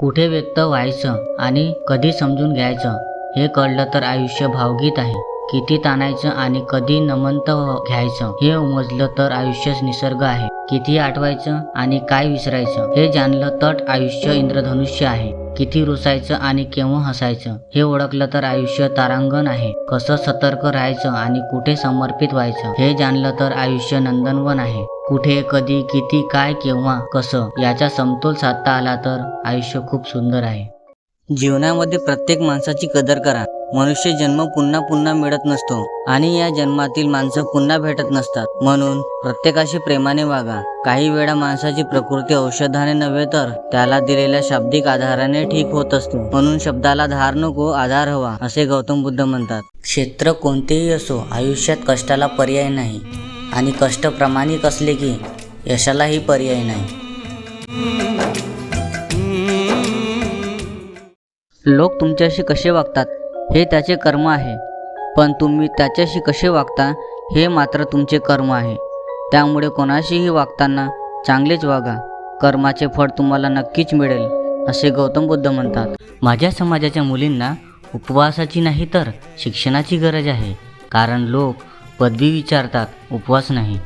कुठे व्यक्त व्हायचं आणि कधी समजून घ्यायचं हे कळलं तर आयुष्य भावगीत आहे. किती ताणायचं आणि कधी नमंत घ्यायचं हे उमजलं तर आयुष्यच निसर्ग आहे. किती आठवायचं आणि काय विसरायचं हे जाणलं तर आयुष्य इंद्रधनुष्य आहे. किती रुसायचं आणि केव्हा हसायचं हे ओळखलं तर आयुष्य तारांगण आहे. कसं सतर्क राहायचं आणि कुठे समर्पित व्हायचं हे जाणलं तर आयुष्य नंदनवन आहे. कुठे कधी किती काय केव्हा कसं याचा समतोल साधता आला तर आयुष्य खूप सुंदर आहे. जीवनामध्ये प्रत्येक माणसाची कदर करा. मनुष्य जन्म पुन्हा पुन्हा मिळत नसतो आणि या जन्मातील माणसं पुन्हा भेटत नसतात. म्हणून प्रत्येकाशी प्रेमाने वागा. काही वेळा माणसाची प्रकृती औषधाने नव्हे तर त्याला दिलेल्या शाब्दिक आधाराने ठीक होत असतो. म्हणून शब्दाला धार नको आधार हवा असे गौतम बुद्ध म्हणतात. क्षेत्र कोणतेही असो आयुष्यात कष्टाला पर्याय नाही. आणि कष्ट प्रामाणिक असले की यशालाही पर्याय नाही. लोक तुमच्याशी कसे वागतात हे त्याचे कर्म आहे. पण तुम्ही त्याच्याशी कसे वागता हे मात्र तुमचे कर्म आहे. त्यामुळे कोणाशीही वागताना चांगलेच वागा. कर्माचे फळ तुम्हाला नक्कीच मिळेल असे गौतम बुद्ध म्हणतात. माझ्या समाजाच्या मुलींना उपवासाची नाही तर शिक्षणाची गरज आहे. कारण लोक पदवी विचारतात उपवास नाही.